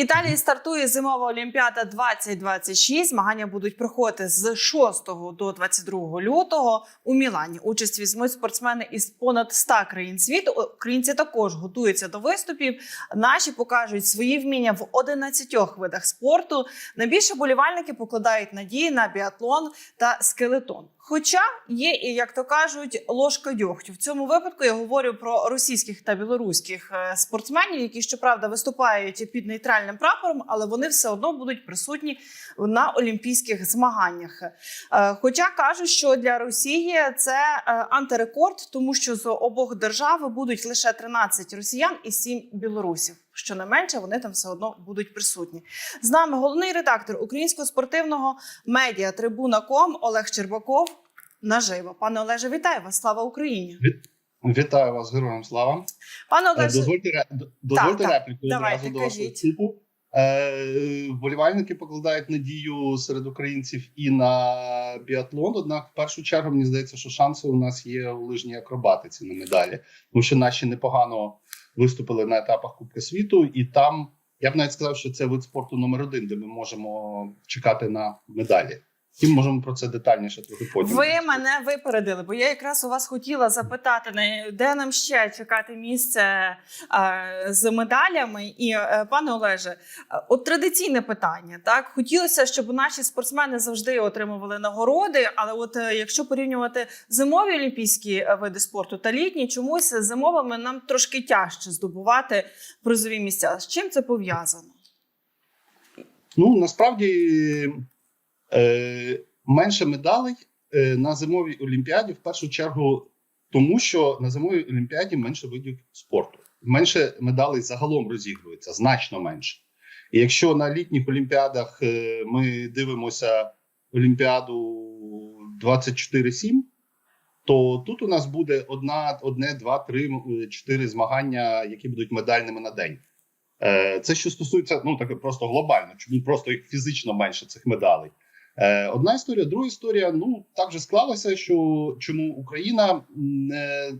Італії стартує зимова олімпіада 2026. Змагання будуть проходити з 6 до 22 лютого у Мілані. Участь візьмуть спортсмени із понад 100 країн світу. Українці також готуються до виступів. Наші покажуть свої вміння в 11 видах спорту. Найбільше болівальники покладають надії на біатлон та скелетон. Хоча є і як то кажуть, ложка дьогтю. В цьому випадку я говорю про російських та білоруських е, спортсменів, які щоправда виступають під нейтральним прапором, але вони все одно будуть присутні на олімпійських змаганнях. Е, Хоча кажуть, що для Росії це е, антирекорд, тому що з обох держав будуть лише 13 росіян і 7 білорусів. Що не менше, вони там все одно будуть присутні. З нами головний редактор українського спортивного медіа Трибуна.ком Олег Щербаков. Наживо. Пане Олеже, вітаю вас! Слава Україні! Вітаю вас, героям слава. Пане Е, Дозвольте, дозвольте так. репліку Давайте, одразу до вашого вступу. Е, Вболівальники покладають надію серед українців і на біатлон. Однак, в першу чергу, мені здається, що шанси у нас є у лижній акробатиці на медалі, тому що наші непогано виступили на етапах Кубка світу, і там я б навіть сказав, що це вид спорту номер один, де ми можемо чекати на медалі. І можемо про це детальніше трохи потім. ви мене випередили, бо я якраз у вас хотіла запитати, де нам ще чекати місце з медалями. І е, пане Олеже, е, от традиційне питання. Так хотілося, щоб наші спортсмени завжди отримували нагороди. Але от е, якщо порівнювати зимові олімпійські види спорту та літні, чомусь зимовими нам трошки тяжче здобувати призові місця. З чим це пов'язано? Ну насправді менше медалей е, на зимовій олімпіаді в першу чергу, тому що на зимовій олімпіаді менше видів спорту, менше медалей загалом розігрується, значно менше. І якщо на літніх олімпіадах е, ми дивимося олімпіаду 24-7, то тут у нас буде одна, одне, два, три, чотири змагання, які будуть медальними на день. Е, Це що стосується ну так просто глобально, чому просто їх фізично менше цих медалей. Е, Одна історія, друга історія. Ну так вже склалося, що чому Україна не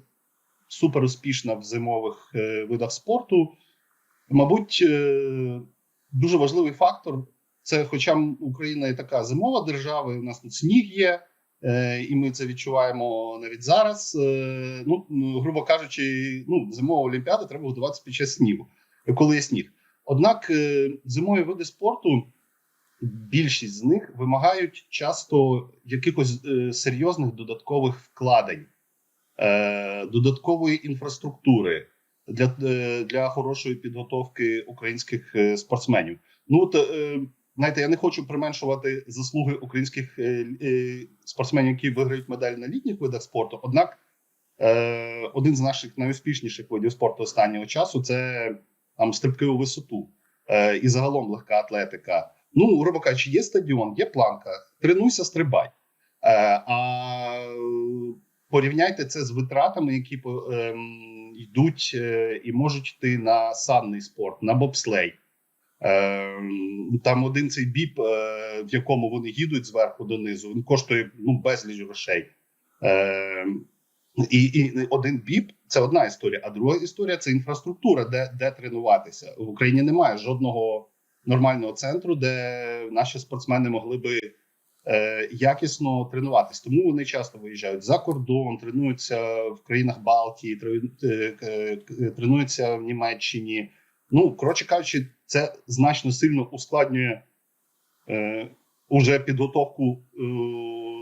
супер успішна в зимових е, видах спорту. Мабуть, е, дуже важливий фактор це, хоча Україна і така зимова держава, і у нас тут сніг є, і ми це відчуваємо навіть зараз. Ну, грубо кажучи, ну, зимова олімпіада треба готуватися під час снігу коли є сніг. Однак зимові види спорту, більшість з них вимагають часто якихось е, серйозних додаткових вкладень, е, додаткової інфраструктури для, е, для хорошої підготовки українських е, спортсменів. Ну от, е, знаєте, я не хочу применшувати заслуги українських е, е, спортсменів, які виграють медаль на літніх видах спорту. Однак е, один з наших найуспішніших видів спорту останнього часу це там стрибки у висоту е, і загалом легка атлетика. Ну, грубо кажучи, є стадіон, є планка, тренуйся, стрибай. Е, а порівняйте це з витратами, які ем, йдуть е, і можуть йти на санний спорт, на бобслей. Ем, там один цей біп, е, в якому вони їдуть зверху донизу, він коштує ну, безліч грошей. Ем, і, і один біп це одна історія. А друга історія це інфраструктура, де, де тренуватися. В Україні немає жодного нормального центру, де наші спортсмени могли би е, якісно тренуватись. Тому вони часто виїжджають за кордон, тренуються в країнах Балтії, е, е, тренуються в Німеччині. Ну, коротше кажучи, це значно сильно ускладнює е, уже підготовку е,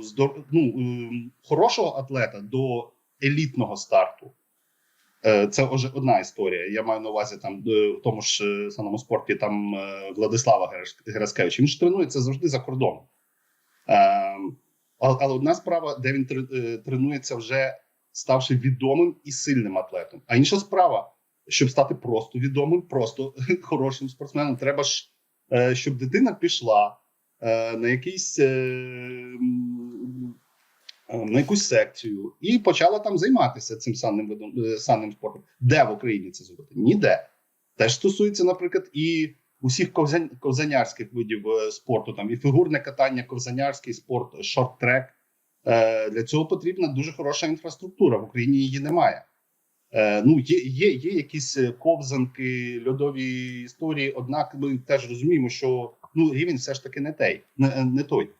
здор- ну, е, хорошого атлета до елітного старту. Е, Це вже одна історія. Я маю на увазі там е, в тому ж е, самому спорті там Владислава Гераскевича. Він ж тренується завжди за кордоном. Але одна справа, де він тренується вже ставши відомим і сильним атлетом. А інша справа, щоб стати просто відомим, просто хорошим спортсменом, треба ж, щоб дитина пішла на якийсь. Е, На якусь секцію і почала там займатися цим санним видом е, санним спортом. Де в Україні це зробити? Ніде. Теж стосується, наприклад, і усіх ковзанярських видів е, спорту, там і фігурне катання, ковзанярський спорт, шорт-трек. Для цього потрібна дуже хороша інфраструктура. В Україні її немає. Ну, є, є, є якісь ковзанки, льодові історії, однак ми теж розуміємо, що ну, рівень все ж таки не, той, не, не той.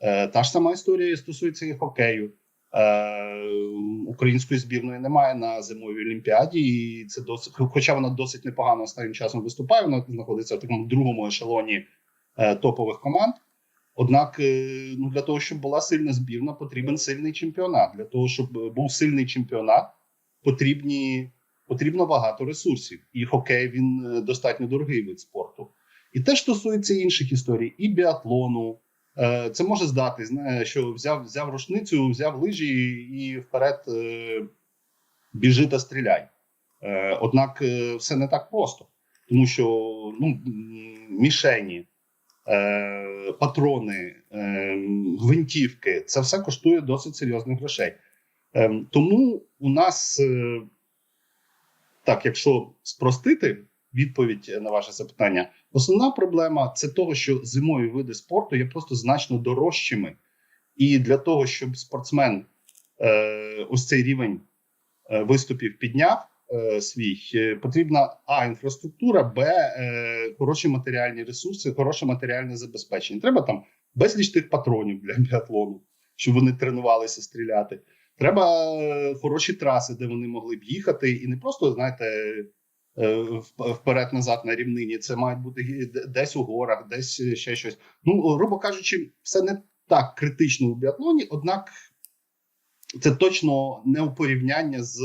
Е, та ж сама історія стосується і хокею. Е, української збірної немає на зимовій олімпіаді, і це досить, хоча вона досить непогано останнім часом виступає, вона знаходиться в такому другому ешелоні е, топових команд. Однак, ну для того, щоб була сильна збірна, потрібен сильний чемпіонат. Для того, щоб був сильний чемпіонат, потрібні, потрібно багато ресурсів. І хокей він достатньо дорогий вид спорту. І те стосується інших історій, і біатлону. Е, Це може здати, що взяв, взяв рушницю, взяв лижі і вперед е, біжи та стріляй. Е, Однак е, все не так просто, тому що ну, мішені, е, патрони, е, гвинтівки це все коштує досить серйозних грошей. Е, Тому у нас, е, так, якщо спростити відповідь на ваше запитання, основна проблема це того, що зимові види спорту є просто значно дорожчими. І для того, щоб спортсмен е, ось цей рівень е, виступів підняв е, свій, е, потрібна а інфраструктура, б е, хороші матеріальні ресурси, хороше матеріальне забезпечення. Треба там безліч тих патронів для біатлону, щоб вони тренувалися стріляти. Треба е, хороші траси, де вони могли б їхати, і не просто знаєте. Е, в- Вперед-назад на рівнині, це мають бути десь у горах, десь ще щось. Ну, грубо кажучи, все не так критично у біатлоні, однак це точно не у порівняння з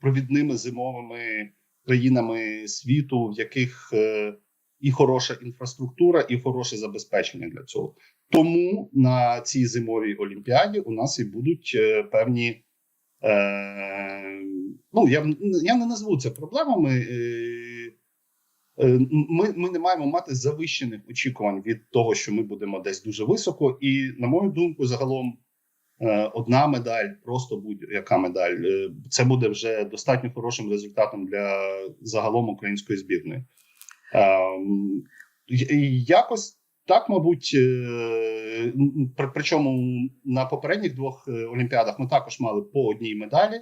провідними зимовими країнами світу, в яких е, і хороша інфраструктура, і хороше забезпечення для цього. Тому на цій зимовій олімпіаді у нас і будуть е, певні. Е, ну, я, я не назву це проблемами. Е, е, ми, ми не маємо мати завищених очікувань від того, що ми будемо десь дуже високо. І, на мою думку, загалом е, одна медаль, просто будь-яка медаль, це буде вже достатньо хорошим результатом для загалом української збірної. Ем, Якось так, мабуть, причому на попередніх двох олімпіадах ми також мали по одній медалі.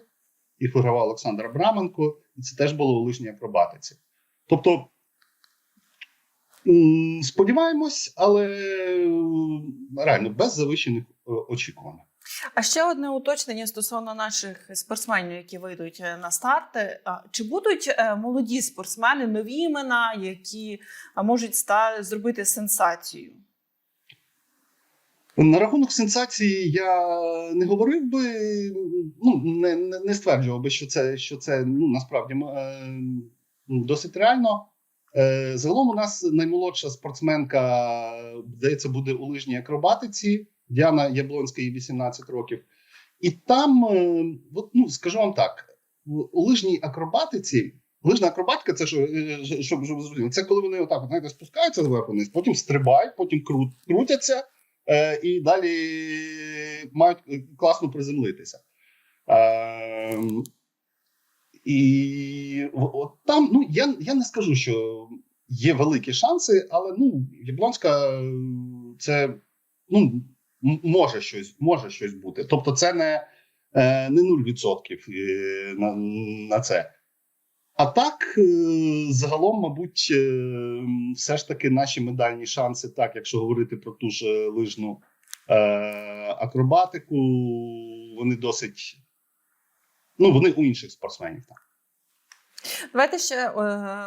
Їх вигравав Олександр Абраменко, і це теж було у лижній акробатиці. Тобто, сподіваємось, але реально без завищених е, очікувань. А ще одне уточнення стосовно наших спортсменів, які вийдуть е, на старти. Чи будуть е, молоді спортсмени, нові імена, які можуть зробити сенсацію? На рахунок сенсації я не говорив би, ну не, не, не стверджував би, що це, що це ну насправді е, досить реально. Е, загалом у нас наймолодша спортсменка, здається, буде у лижній акробатиці. Діана Яблонська, їй 18 років. І там, е, от, ну скажу вам так: у лижній акробатиці. Лижна акробатика, це що, е, щоб, щоб ви зрозуміли, це коли вони отак, от, знаєте, спускаються зверху вниз, потім стрибають, потім крут, крутяться е, і далі мають класно приземлитися. Е, і от там, ну я, я не скажу, що є великі шанси, але ну, Яблонська це ну, може щось, може щось бути. Тобто, це не, е, не 0% е, на, на це. А так, е, загалом, мабуть, е, все ж таки наші медальні шанси, так, якщо говорити про ту ж е, лижну акробатику, вони досить. Ну, вони у інших спортсменів. Так. Давайте ще е,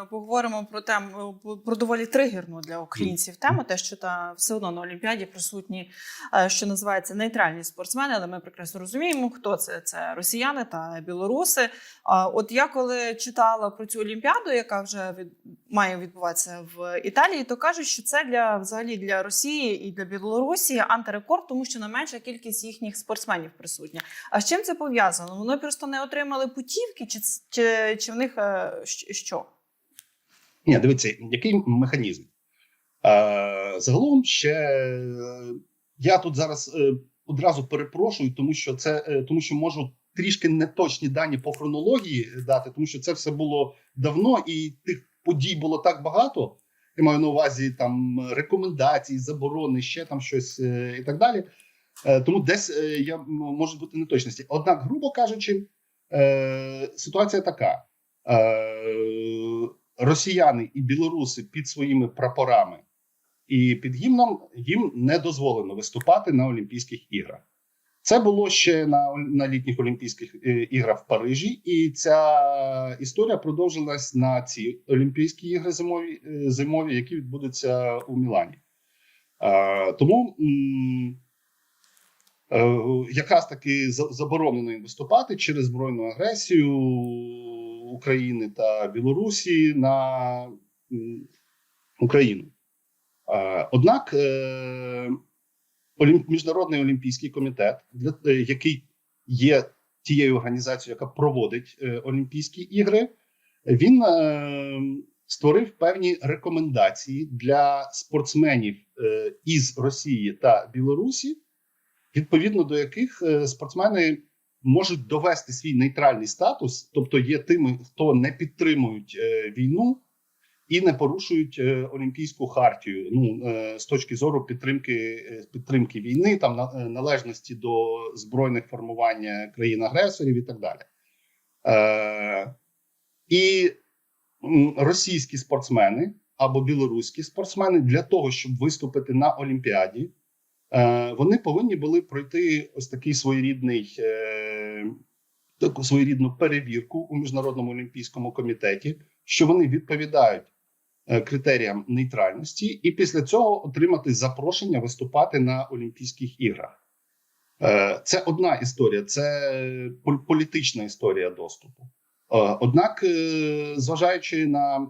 поговоримо про тему про доволі тригерну для українців тему. Те, що та все одно на Олімпіаді присутні, е, що називається нейтральні спортсмени, але ми прекрасно розуміємо, хто це. Це росіяни та білоруси. А от я коли читала про цю олімпіаду, яка вже від має відбуватися в Італії, то кажуть, що це для взагалі для Росії і для Білорусі антирекорд, тому що найменша кількість їхніх спортсменів присутня. А з чим це пов'язано? Вони просто не отримали путівки, чи чи, чи в них е, що? Ні, дивіться, який механізм? Е, загалом ще е, я тут зараз е, одразу перепрошую, тому що це е, тому, що можу трішки неточні дані по хронології дати, тому що це все було давно, і тих подій було так багато. Я маю на увазі там рекомендації, заборони, ще там щось і так далі. Тому десь я можуть бути неточності. Однак, грубо кажучи, ситуація така: росіяни і білоруси під своїми прапорами і під гімном їм не дозволено виступати на Олімпійських іграх. Це було ще на, на літніх Олімпійських е, іграх в Парижі, і ця історія продовжилась на ці Олімпійські ігри зимові, е, зимові які відбудуться у Мілані. Е, тому е, якраз таки заборонено їм виступати через збройну агресію України та Білорусі на Україну. Однак е, Міжнародний олімпійський комітет, е, який є тією організацією, яка проводить е, Олімпійські ігри, він створив певні рекомендації для спортсменів із Росії та Білорусі, відповідно до яких спортсмени можуть довести свій нейтральний статус, тобто є тими, хто не підтримують е, війну і не порушують е, олімпійську хартію. Ну е, з точки зору підтримки підтримки війни, там на, належності до збройних формувань країн агресорів і так далі. Е, і російські спортсмени або білоруські спортсмени для того, щоб виступити на Олімпіаді, вони повинні були пройти ось такий своєрідний. Е, Таку своєрідну перевірку у міжнародному олімпійському комітеті, що вони відповідають е, критеріям нейтральності, і після цього отримати запрошення виступати на Олімпійських іграх. Е, Це одна історія, це політична історія доступу. Е, Однак, е, зважаючи на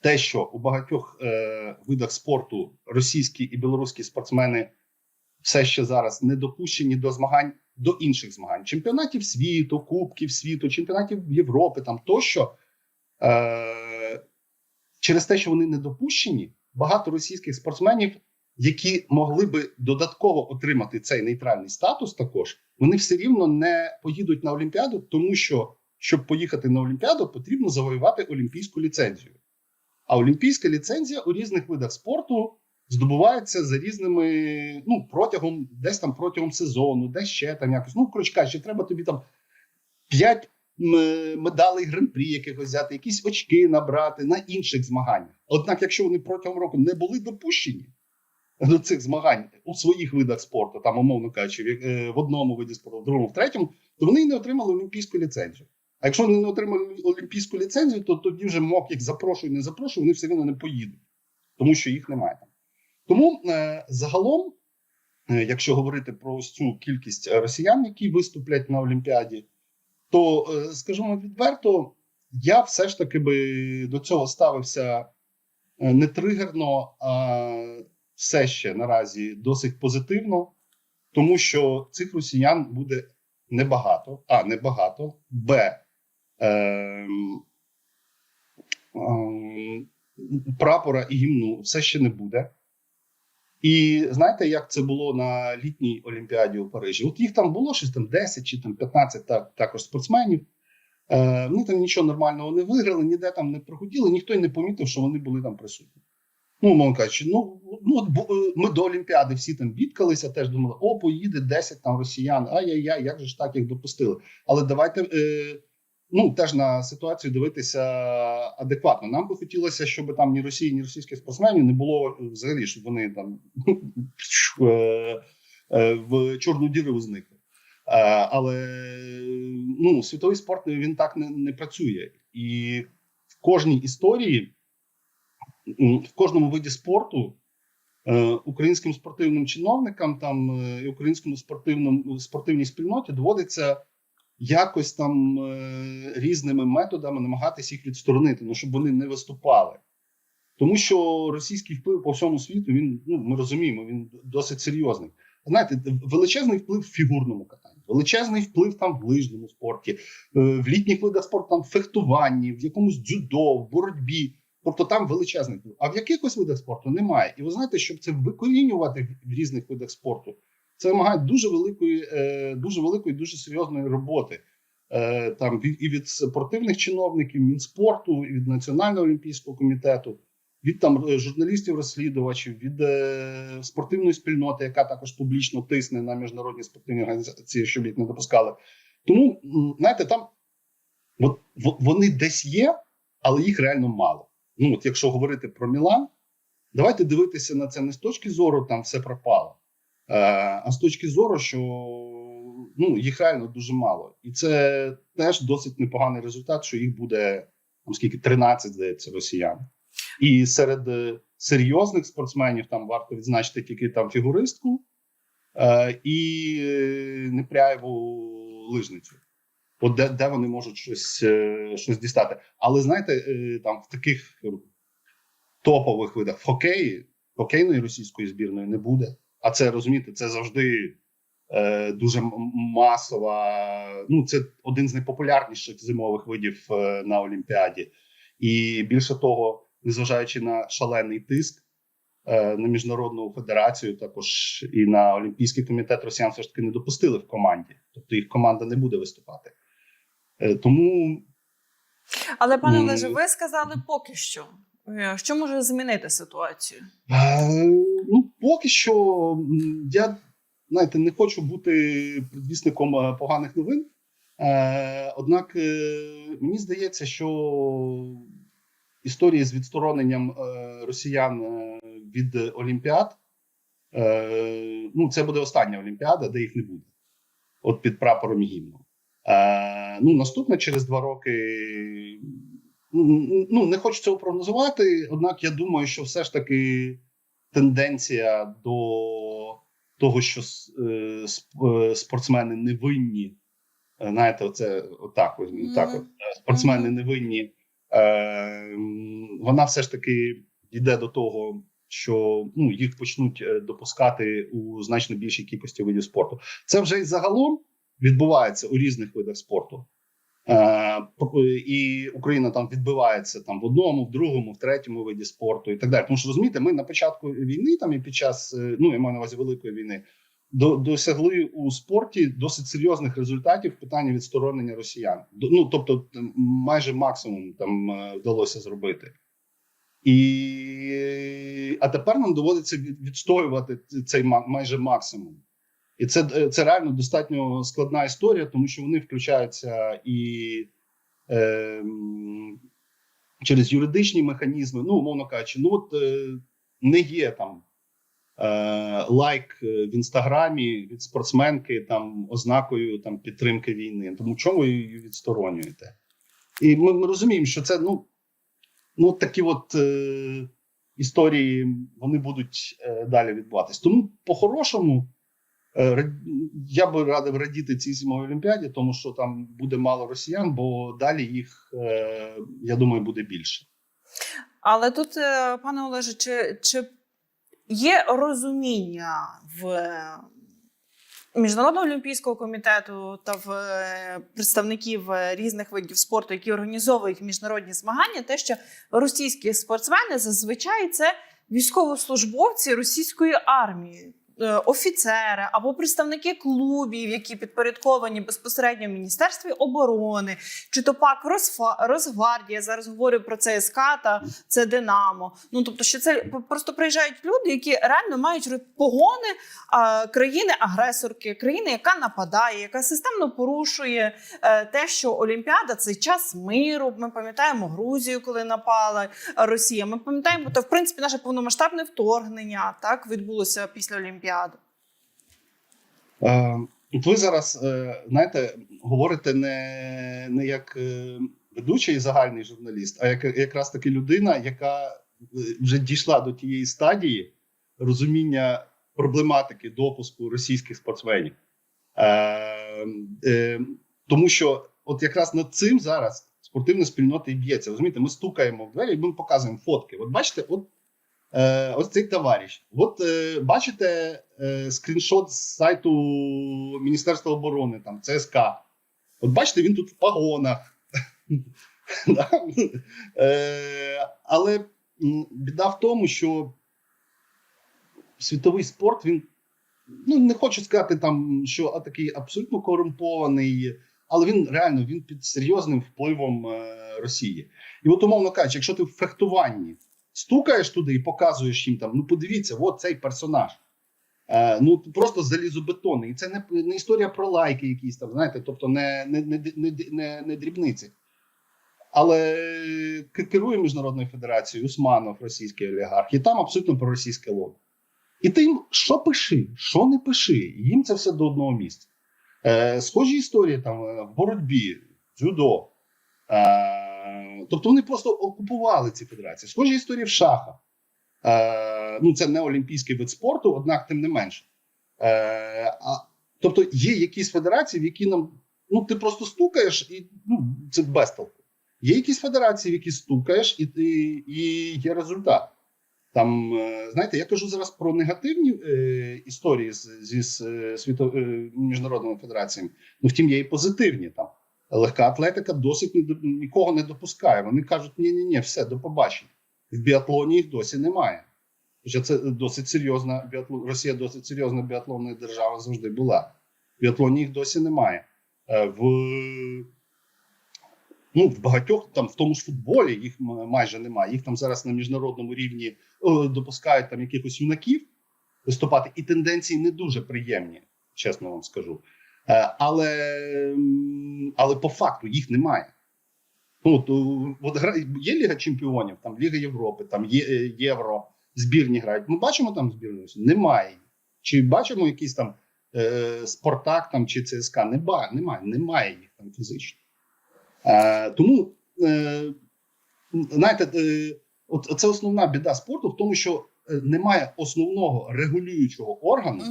те, що у багатьох е, видах спорту російські і білоруські спортсмени все ще зараз не допущені до змагань до інших змагань, чемпіонатів світу, кубків світу, чемпіонатів Європи, там тощо. Е, через те, що вони не допущені, багато російських спортсменів, які могли би додатково отримати цей нейтральний статус, також вони все рівно не поїдуть на Олімпіаду, тому що щоб поїхати на Олімпіаду, потрібно завоювати олімпійську ліцензію. А олімпійська ліцензія у різних видах спорту здобувається за різними, ну, протягом, десь там протягом сезону, десь ще там якось. Ну, коротше кажучи, треба тобі там 5 медалей гран-прі якихось взяти, якісь очки набрати на інших змаганнях. Однак, якщо вони протягом року не були допущені до цих змагань у своїх видах спорту, там, умовно кажучи, в, е, одному виді спорту, в другому, в третьому, то вони не отримали олімпійську ліцензію. А якщо вони не отримали олімпійську ліцензію, то тоді вже МОК їх запрошує, не запрошує, вони все одно не поїдуть, тому що їх немає там. Тому е, загалом, е, якщо говорити про ось цю кількість е, росіян, які виступлять на Олімпіаді, то е, скажімо відверто, я все ж таки би до цього ставився е, не тригерно, а все ще наразі досить позитивно, тому що цих росіян буде небагато, а небагато, б. ем, прапора і гімну все ще не буде. І знаєте, як це було на літній Олімпіаді у Парижі? От їх там було щось там 10 чи там 15 так, також спортсменів. Е, вони там нічого нормального не виграли, ніде там не проходили, ніхто й не помітив, що вони були там присутні. Ну, мовно кажучи, ну, ну от ми до Олімпіади всі там бідкалися, теж думали, о, поїде 10 там росіян, ай-яй-яй, як же ж так їх допустили. Але давайте е, ну, теж на ситуацію дивитися адекватно. Нам би хотілося, щоб там ні Росії, ні російських спортсменів не було взагалі, щоб вони там е, е, в чорну діру зникли. Е, Але ну, світовий спорт він так не, не працює. І в кожній історії, в кожному виді спорту українським спортивним чиновникам там і українському спортивному спортивній спільноті доводиться якось там е, різними методами намагатися їх відсторонити, ну щоб вони не виступали. Тому що російський вплив по всьому світу він ну ми розуміємо, він досить серйозний. Знаєте, величезний вплив в фігурному катанні, величезний вплив там в лижному спорті, е, в літніх видах спорту, там в фехтуванні, в якомусь дзюдо, в боротьбі. Тобто там величезний вплив. А в якихось видах спорту немає. І ви знаєте, щоб це викорінювати в різних видах спорту, це вимагає дуже великої, е, дуже великої, дуже серйозної роботи. Е, Там і від спортивних чиновників, Мінспорту, і від Національного олімпійського комітету, від там е, журналістів-розслідувачів, від спортивної спільноти, яка також публічно тисне на міжнародні спортивні організації, щоб їх не допускали. Тому, знаєте, там от, вони десь є, але їх реально мало. Ну, от якщо говорити про Мілан, давайте дивитися на це не з точки зору, там все пропало, а з точки зору, що ну, їх реально дуже мало. І це теж досить непоганий результат, що їх буде там скільки 13, здається, росіян. І серед е, серйозних спортсменів там варто відзначити тільки там фігуристку е, і е, Непряєву лижницю. От де, де вони можуть щось, е, щось дістати. Але знаєте, е, там в таких е, топових видах в хокеї, хокейної російської збірної не буде. А це розумієте, це завжди е, дуже масова. Ну, це один з найпопулярніших зимових видів е, на Олімпіаді. І більше того, незважаючи на шалений тиск е, на міжнародну федерацію, також і на Олімпійський комітет Росіян все ж таки не допустили в команді. Тобто їх команда не буде виступати. Е, тому Але пане. Олеже, ви сказали поки що. Е, Що може змінити ситуацію? Е, ну, поки що я знаєте, не хочу бути предвісником е, поганих новин. Е, однак е, мені здається, що історії з відстороненням росіян від Олімпіад, ну, це буде остання Олімпіада, де їх не буде. От під прапором. Е, ну, наступна через два роки. Ну, не хочу цього прогнозувати, однак я думаю, що все ж таки тенденція до того, що е, е, спортсмени не винні. е, Знаєте, оце отак, ось, Мгм. так от, е, спортсмени не винні. Е, вона все ж таки йде до того, що ну, їх почнуть допускати у значно більшій кількості видів спорту. Це вже і загалом відбувається у різних видах спорту. Е, і Україна там відбивається там в одному, в другому, в третьому виді спорту і так далі. Тому що розумієте, ми на початку війни, там і під час е, ну я маю на увазі великої війни, до, досягли у спорті досить серйозних результатів в питанні відсторонення росіян. Ну тобто, майже максимум там е, вдалося зробити. І а тепер нам доводиться відстоювати цей ма- майже максимум. І це, це реально достатньо складна історія, тому що вони включаються і е, через юридичні механізми. Ну, умовно кажучи, ну от е, не є там е, лайк е, в інстаграмі від спортсменки там ознакою там підтримки війни. Тому чому її відсторонюєте? І ми, ми розуміємо, що це ну, ну такі от е, історії вони будуть е, далі відбуватись. Тому по-хорошому. Е, Я би радив радіти цій зимовій олімпіаді, тому що там буде мало росіян, бо далі їх, е, я думаю, буде більше. Але тут, е, пане Олеже, чи, чи є розуміння в Міжнародного олімпійського комітету та в представників різних видів спорту, які організовують міжнародні змагання, те, що російські спортсмени зазвичай це військовослужбовці російської армії. Е, Офіцери або представники клубів, які підпорядковані безпосередньо Міністерстві оборони, чи то пак Росгвардія. Зараз говорю про ЦСК та це Динамо. Ну тобто, що це просто приїжджають люди, які реально мають погони країни-агресорки, країни, яка нападає, яка системно порушує е, те, що Олімпіада це час миру. Ми пам'ятаємо Грузію, коли напала Росія. Ми пам'ятаємо, то в принципі наше повномасштабне вторгнення так відбулося після Олімпіади. От ви зараз, е, знаєте, говорите не, не як е, ведучий і загальний журналіст, а як якраз таки людина, яка е, вже дійшла до тієї стадії розуміння проблематики допуску російських спортсменів. Тому що от якраз над цим зараз спортивна спільнота і б'ється. Розумієте, ми стукаємо в двері і ми показуємо фотки. От бачите, от е, ось цей товариш. От е, бачите е, скріншот з сайту Міністерства оборони, там ЦСК. От бачите, він тут в погонах. Е, Але біда в тому, що світовий спорт він ну не хочу сказати там, що такий абсолютно корумпований, але він реально він під серйозним впливом е, Росії. І от, умовно кажучи, якщо ти в фехтуванні стукаєш туди і показуєш їм там, ну подивіться, от цей персонаж. Е, ну просто залізобетонний. І це не, не історія про лайки, якісь там, знаєте, тобто не, не, не, не, не, не дрібниці. Але керує Міжнародною федерацією Усманов, російський олігарх, і там абсолютно проросійське лобі. І ти їм що пиши, що не пиши, їм це все до одного місця. Е, схожі історії там е, в боротьбі, дзюдо. Е, тобто вони просто окупували ці федерації. Схожі історії в шахах. Е, ну, це не олімпійський вид спорту, однак тим не менше. Е, а, тобто є якісь федерації, в які нам ну, ти просто стукаєш, і ну, це безтолку. Є якісь федерації, в які стукаєш, і, і, і є результат. Там, е, знаєте, я кажу зараз про негативні е, історії з, зі е, світо, е, міжнародними федераціями. Ну, втім, є і позитивні там. Легка атлетика досить нікого не допускає. Вони кажуть, ні, ні, ні, все, до побачення. В біатлоні їх досі немає. Хоча це досить серйозна біатлон, Росія досить серйозна біатлонна держава завжди була. В біатлоні їх досі немає. Е, В, ну, в багатьох там, в тому ж футболі їх майже немає. Їх там зараз на міжнародному рівні допускають там якихось юнаків виступати, і тенденції не дуже приємні, чесно вам скажу. Е, Але, але по факту їх немає. Ну, от, о, от є Ліга Чемпіонів, там Ліга Європи, там є е, Євро, збірні грають. Ми бачимо там збірну? Немає. Чи бачимо якийсь там е, Спартак там, чи ЦСКА? Не немає, немає їх там фізично. Е, тому, е, знаєте, е, от це основна біда спорту в тому, що е, немає основного регулюючого органу.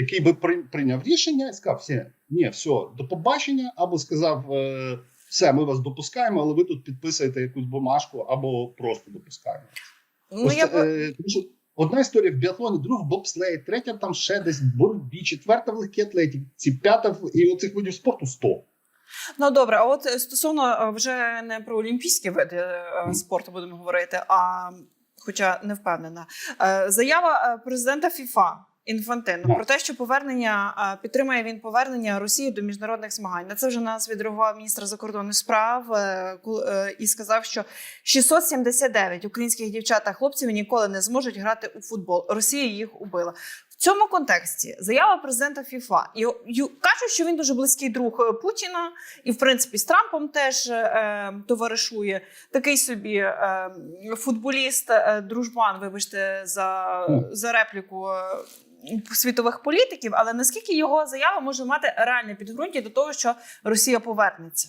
Який би при- прийняв рішення і сказав: все, ні, все, до побачення, або сказав: е, все, ми вас допускаємо, але ви тут підписуєте якусь бумажку, або просто допускаємо. Ну, Ось я е, одна історія в біатлоні, друга в бобслеї, третя там ще десь в боротьбі, четверта в легкій атлетиці, п'ята в і оцих видів спорту 100. Ну добре, а от стосовно е, вже не про олімпійські види е, спорту будемо говорити, а хоча не впевнена. Е, Заява е, президента ФІФА Інфантино про те, що повернення підтримує він повернення Росії до міжнародних змагань. На це вже нас відреагував міністр закордонних справ е, е, і сказав, що 679 українських дівчат та хлопців ніколи не зможуть грати у футбол. Росія їх убила. В цьому контексті заява президента ФІФА і кажуть, що він дуже близький друг е, Путіна, і в принципі з Трампом теж е, товаришує. Такий собі е, футболіст, е, дружбан, вибачте, за, за репліку. Світових політиків, але наскільки його заява може мати реальне підґрунтя до того, що Росія повернеться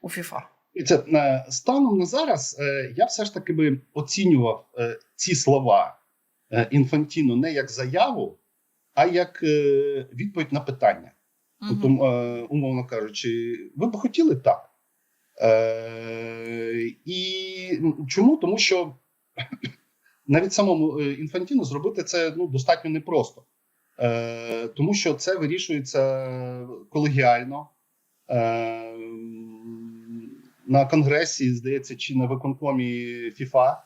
у ФІФА? І це е, станом на зараз е, я все ж таки би оцінював е, ці слова Інфантіно не як заяву, а як відповідь на питання. Тобто, е, умовно кажучи, ви б хотіли так. Е, і чому? Тому що навіть самому е, Інфантіно зробити це ну, достатньо непросто. Е, тому що це вирішується колегіально. Е, на конгресі, здається, чи на виконкомі ФІФА.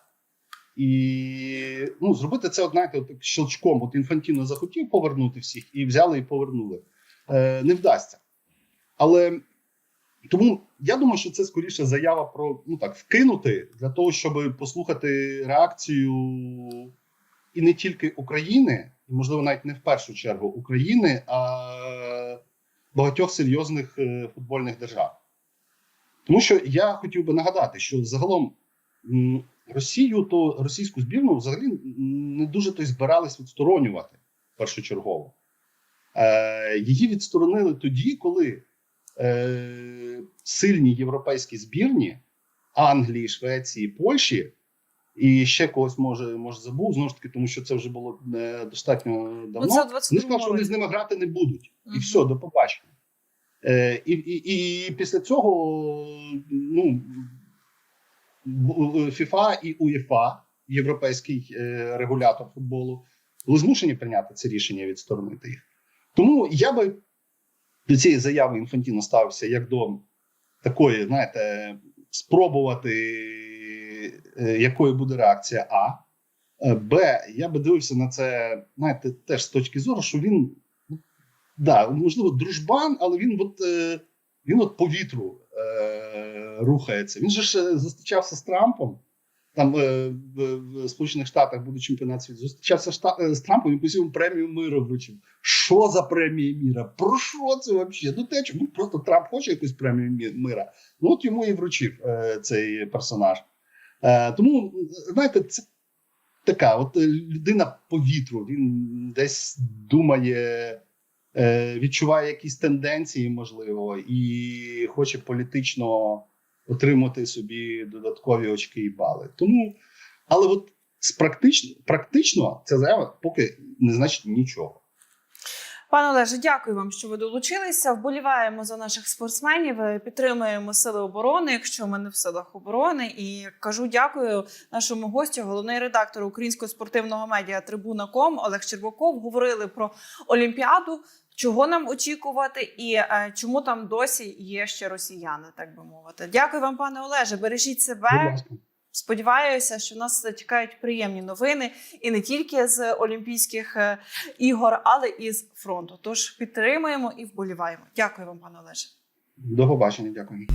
І ну, зробити це, знаєте, от, щелчком. От Інфантіно захотів повернути всіх і взяли і повернули. Е, не вдасться. Але тому я думаю, що це скоріше заява про ну так вкинути для того, щоб послухати реакцію і не тільки України, і можливо навіть не в першу чергу України, а багатьох серйозних е, футбольних держав. Тому що я хотів би нагадати, що загалом Росію, то російську збірну взагалі не дуже то й збирались відсторонювати першочергово. Е, її відсторонили тоді, коли е, сильні європейські збірні Англії, Швеції, Польщі, і ще когось може, може забув, знову ж таки, тому що це вже було е, достатньо давно. Ну, це в Вони 22-му сказали, що вони з ними грати не будуть. І все, до побачення. Е, і, і, і після цього ну, ФІФА і УЄФА, європейський е, регулятор футболу, були змушені прийняти це рішення відсторонити їх. Тому я би до цієї заяви Інфантіно ставився як до такої, знаєте, спробувати, е, якою буде реакція А. Е, Б, я би дивився на це, знаєте, теж з точки зору, що він, да, можливо, дружбан, але він от, е, він от по вітру е, рухається. Він же ж зустрічався з Трампом. Там е, в, Сполучених Штатах буде чемпіонат світу. Зустрічався з Трампом і посів премію миру вручив. Що за премія міра? Про що це взагалі? Ну те чому просто Трамп хоче якусь премію мира. Ну от йому і вручив е, цей персонаж. Е, тому знаєте, це така, от людина по вітру. Він десь думає, відчуває якісь тенденції, можливо, і хоче політично отримати собі додаткові очки і бали. Тому, але от практично, практично ця заява поки не значить нічого. Пане Олеже, дякую вам, що ви долучилися. Вболіваємо за наших спортсменів, підтримуємо сили оборони, якщо ми не в силах оборони. І кажу дякую нашому гостю, головний редактор українського спортивного медіа Трибуна.ком Олег Щербаков. Говорили про Олімпіаду, чого нам очікувати, і е, чому там досі є ще росіяни, так би мовити. Дякую вам, пане Олеже. Бережіть себе. Сподіваюся, що нас чекають приємні новини і не тільки з Олімпійських е, ігор, але і з фронту. Тож підтримуємо і вболіваємо. Дякую вам, пане Олеже. До побачення, дякую.